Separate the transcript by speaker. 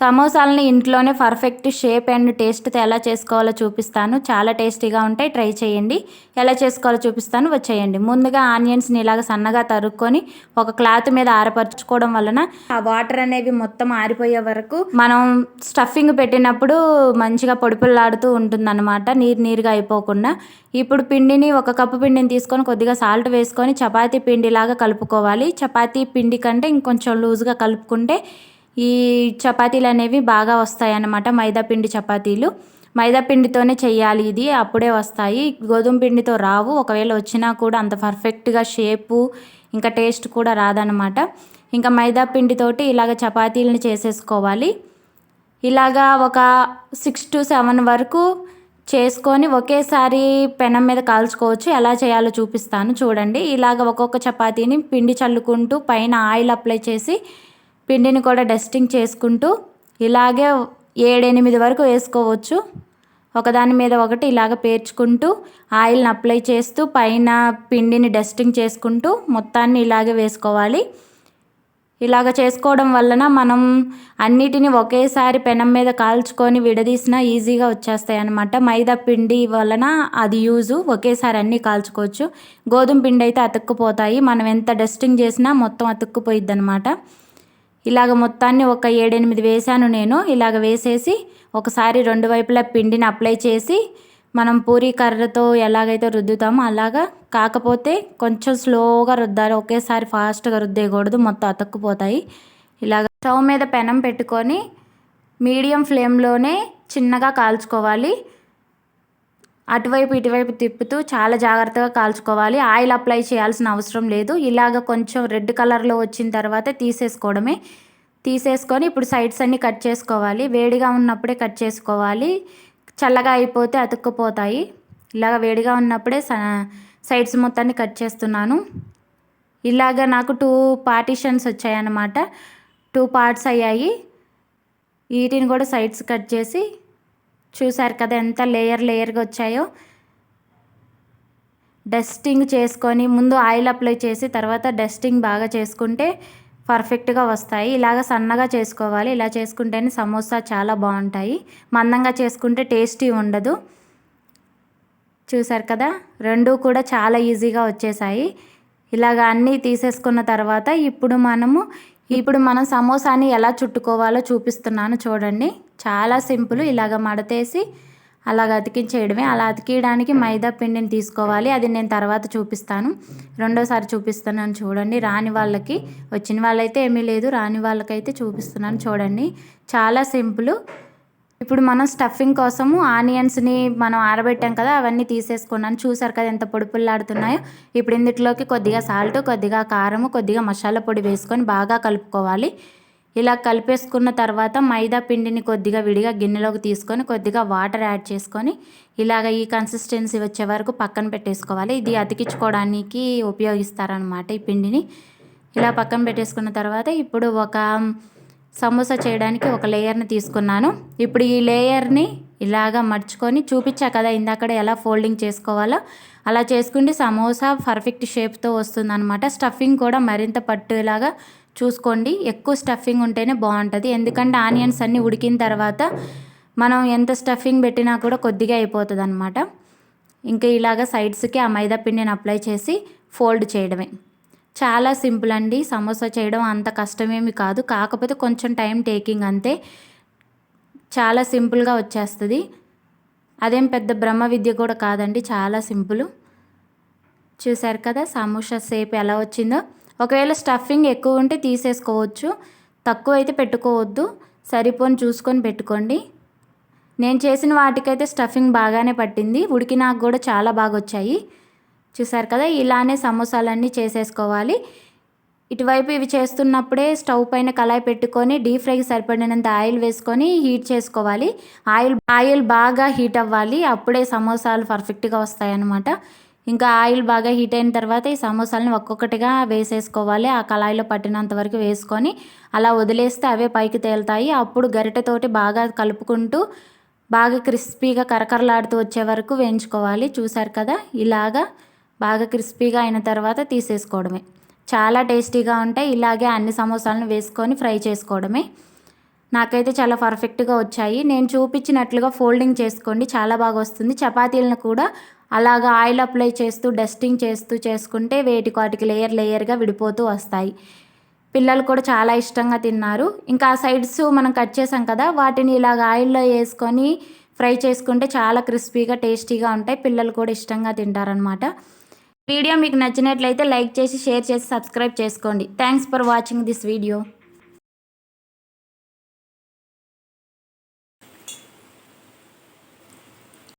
Speaker 1: సమోసాలని ఇంట్లోనే perfect shape and టేస్ట్తో ఎలా చేసుకోవాలో చూపిస్తాను. చాలా టేస్టీగా ఉంటాయి. ట్రై చేయండి. ఎలా చేసుకోవాలో చూపిస్తాను. వచ్చేయండి. ముందుగా ఆనియన్స్ని ఇలాగ సన్నగా తరుక్కొని ఒక క్లాత్ మీద ఆరపరచుకోవడం వలన ఆ వాటర్ అనేవి మొత్తం ఆరిపోయే వరకు మనం స్టఫింగ్ పెట్టినప్పుడు మంచిగా పొడిపుల్లాడుతూ ఉంటుందన్నమాట. నీరు నీరుగా అయిపోకుండా. ఇప్పుడు పిండిని ఒక కప్పు పిండిని తీసుకొని కొద్దిగా సాల్ట్ వేసుకొని చపాతీ పిండిలాగా కలుపుకోవాలి. చపాతీ పిండి కంటే ఇంకొంచెం లూజ్గా కలుపుకుంటే ఈ చపాతీలు అనేవి బాగా వస్తాయి అన్నమాట చపాతీలు. మైదాపిండితోనే చేయాలి ఇది అప్పుడే వస్తాయి. గోధుమ పిండితో రావు ఒకవేళ వచ్చినా కూడా అంత పర్ఫెక్ట్గా షేపు ఇంకా టేస్ట్ కూడా రాదనమాట ఇంకా మైదాపిండితోటి ఇలాగ చపాతీలను చేసేసుకోవాలి. ఇలాగా ఒక సిక్స్ టు సెవెన్ వరకు చేసుకొని ఒకేసారి పెనం మీద కాల్చుకోవచ్చు. ఎలా చేయాలో చూపిస్తాను చూడండి. ఇలాగ ఒక్కొక్క చపాతీని పిండి చల్లుకుంటూ పైన ఆయిల్ అప్లై చేసి పిండిని కూడా డస్టింగ్ చేసుకుంటూ ఇలాగే ఏడెనిమిది వరకు వేసుకోవచ్చు. ఒకదాని మీద ఒకటి ఇలాగ పేర్చుకుంటూ ఆయిల్ని అప్లై చేస్తూ పైన పిండిని డస్టింగ్ చేసుకుంటూ మొత్తాన్ని ఇలాగే వేసుకోవాలి. ఇలాగ చేసుకోవడం వలన మనం అన్నిటిని ఒకేసారి పెనం మీద కాల్చుకొని విడదీసినా ఈజీగా వచ్చేస్తాయి అనమాట మైదా పిండి వలన అది యూజు. ఒకేసారి అన్నీ కాల్చుకోవచ్చు. గోధుమ పిండి అయితే అతుక్కుపోతాయి. మనం ఎంత డస్టింగ్ చేసినా మొత్తం అతుక్కుపోయిద్ది అనమాట ఇలాగ మొత్తాన్ని ఒక ఏడెనిమిది వేసాను నేను. ఇలాగ వేసేసి ఒకసారి రెండు వైపులా పిండిని అప్లై చేసి మనం పూరీ కర్రతో ఎలాగైతే రుద్దుతామో అలాగా. కాకపోతే కొంచెం స్లోగా రుద్దాలి. ఒకేసారి ఫాస్ట్గా రుద్దేయకూడదు. మొత్తం అతక్కుపోతాయి. ఇలాగ స్టవ్ మీద పెనం పెట్టుకొని మీడియం ఫ్లేమ్లోనే చిన్నగా కాల్చుకోవాలి. అటువైపు ఇటువైపు తిప్పుతూ చాలా జాగ్రత్తగా కాల్చుకోవాలి. ఆయిల్ అప్లై చేయాల్సిన అవసరం లేదు. ఇలాగ కొంచెం రెడ్ కలర్లో వచ్చిన తర్వాత తీసేసుకోవడమే. తీసేసుకొని ఇప్పుడు సైడ్స్ అన్నీ కట్ చేసుకోవాలి. వేడిగా ఉన్నప్పుడే కట్ చేసుకోవాలి. చల్లగా అయిపోతే అతుక్కుపోతాయి. ఇలాగ వేడిగా ఉన్నప్పుడే సైడ్స్ మొత్తాన్ని కట్ చేస్తున్నాను. ఇలాగ నాకు టూ పార్టీషన్స్ వచ్చాయన్నమాట. టూ పార్ట్స్ అయ్యాయి. వీటిని కూడా సైడ్స్ కట్ చేసి చూసారు కదా ఎంత లేయర్ లేయర్గా వచ్చాయో. డస్టింగ్ చేసుకొని ముందు ఆయిల్ అప్లై చేసి తర్వాత డస్టింగ్ బాగా చేసుకుంటే పర్ఫెక్ట్గా వస్తాయి. ఇలాగ సన్నగా చేసుకోవాలి. ఇలా చేసుకుంటేనే సమోసా చాలా బాగుంటాయి. మందంగా చేసుకుంటే టేస్టీ ఉండదు. చూసారు కదా? రెండు కూడా చాలా ఈజీగా వచ్చేసాయి. ఇలాగ అన్నీ తీసేసుకున్న తర్వాత ఇప్పుడు మనము ఇప్పుడు మనం సమోసాని ఎలా చుట్టుకోవాలో చూపిస్తున్నాను చూడండి. చాలా సింపుల్ ఇలాగ మడతేసి అలాగ అతికించేయడమే. అలా అతికియడానికి మైదా పిండిని తీసుకోవాలి. అది నేను తర్వాత చూపిస్తాను. రెండోసారి చూపిస్తున్నాను చూడండి. రాని వాళ్ళకి వచ్చిన వాళ్ళైతే ఏమీ లేదు. రాని వాళ్ళకైతే చూపిస్తున్నాను చూడండి. చాలా సింపుల్. ఇప్పుడు మనం స్టఫింగ్ కోసము ఆనియన్స్ని మనం ఆరబెట్టాం కదా అవన్నీ తీసేసుకున్నాను. చూసారు కదా ఎంత పొడిపుల్లాడుతున్నాయో. ఇప్పుడు ఇందులోకి కొద్దిగా సాల్ట్ కొద్దిగా కారము కొద్దిగా మసాలా పొడి వేసుకొని బాగా కలుపుకోవాలి. ఇలా కలిపేసుకున్న తర్వాత మైదా పిండిని కొద్దిగా విడిగా గిన్నెలోకి తీసుకొని కొద్దిగా వాటర్ యాడ్ చేసుకొని ఇలాగ ఈ కన్సిస్టెన్సీ వచ్చే వరకు పక్కన పెట్టేసుకోవాలి. ఇది అతికించుకోవడానికి ఉపయోగిస్తారనమాట ఈ పిండిని. ఇలా పక్కన పెట్టేసుకున్న తర్వాత ఇప్పుడు ఒక సమోసా చేయడానికి ఒక లేయర్ని తీసుకున్నాను. ఇప్పుడు ఈ లేయర్ని ఇలాగా మర్చుకొని చూపించా కదా ఇందాకడ ఎలా ఫోల్డింగ్ చేసుకోవాలో. అలా చేసుకుంటే సమోసా పర్ఫెక్ట్ షేప్తో వస్తుందన్నమాట. స్టఫింగ్ కూడా మరింత పట్టులాగా చూసుకోండి. ఎక్కువ స్టఫింగ్ ఉంటేనే బాగుంటుంది. ఎందుకంటే ఆనియన్స్ అన్నీ ఉడికిన తర్వాత మనం ఎంత స్టఫింగ్ పెట్టినా కూడా కొద్దిగా అయిపోతుంది అనమాట ఇంకా ఇలాగ సైడ్స్కి ఆ మైదా పిండిని అప్లై చేసి ఫోల్డ్ చేయడమే. చాలా సింపుల్ అండి. సమోసా చేయడం అంత కష్టమేమి కాదు. కాకపోతే కొంచెం టైం టేకింగ్ అంతే. చాలా సింపుల్గా వచ్చేస్తుంది. అదేం పెద్ద బ్రహ్మ విద్య కూడా కాదండి చాలా సింపుల్. చూశారు కదా సమోసా సేపు ఎలా వచ్చిందో. ఒకవేళ స్టఫింగ్ ఎక్కువ ఉంటే తీసేసుకోవచ్చు తక్కువ అయితే పెట్టుకోవద్దు. సరిపోని చూసుకొని పెట్టుకోండి. నేను చేసిన వాటికైతే స్టఫింగ్ బాగానే పట్టింది ఉడికినాక కూడా చాలా బాగా వచ్చాయి చూసారు కదా ఇలానే సమోసాలన్నీ చేసేసుకోవాలి. ఇటువైపు ఇవి చేస్తున్నప్పుడే స్టవ్ పైన కళాయి పెట్టుకొని డీప్ ఫ్రైకి సరిపడినంత ఆయిల్ వేసుకొని హీట్ చేసుకోవాలి. ఆయిల్ ఆయిల్ బాగా హీట్ అవ్వాలి. అప్పుడే సమోసాలు పర్ఫెక్ట్గా వస్తాయి అన్నమాట ఇంకా ఆయిల్ బాగా హీట్ అయిన తర్వాత ఈ సమోసాలని ఒక్కొక్కటిగా వేసేసుకోవాలి. ఆ కళాయిలో పట్టినంత వరకు వేసుకొని అలా వదిలేస్తే అవే పైకి తేలుతాయి. అప్పుడు గరిటెతోటి బాగా కలుపుకుంటూ బాగా క్రిస్పీగా కరకరలాడుతూ వచ్చే వరకు వేయించుకోవాలి. చూసారు కదా? ఇలాగా బాగా క్రిస్పీగా అయిన తర్వాత తీసేసుకోవడమే. చాలా టేస్టీగా ఉంటాయి. ఇలాగే అన్ని సమోసాలను వేసుకొని ఫ్రై చేసుకోవడమే. నాకైతే చాలా పర్ఫెక్ట్గా వచ్చాయి. నేను చూపించినట్లుగా ఫోల్డింగ్ చేసుకోండి. చాలా బాగా వస్తుంది. చపాతీలను కూడా అలాగా ఆయిల్ అప్లై చేస్తూ డస్టింగ్ చేస్తూ చేసుకుంటే వేటి వాటికి లేయర్ లేయర్గా విడిపోతూ వస్తాయి. పిల్లలు కూడా చాలా ఇష్టంగా తిన్నారు. ఇంకా ఆ సైడ్స్ మనం కట్ చేసాం కదా వాటిని ఇలాగ ఆయిల్లో వేసుకొని ఫ్రై చేసుకుంటే చాలా క్రిస్పీగా టేస్టీగా ఉంటాయి. పిల్లలు కూడా ఇష్టంగా తింటారనమాట వీడియో మీకు నచ్చినట్లయితే లైక్ చేసి షేర్ చేసి సబ్స్క్రైబ్ చేసుకోండి. Thanks for watching this video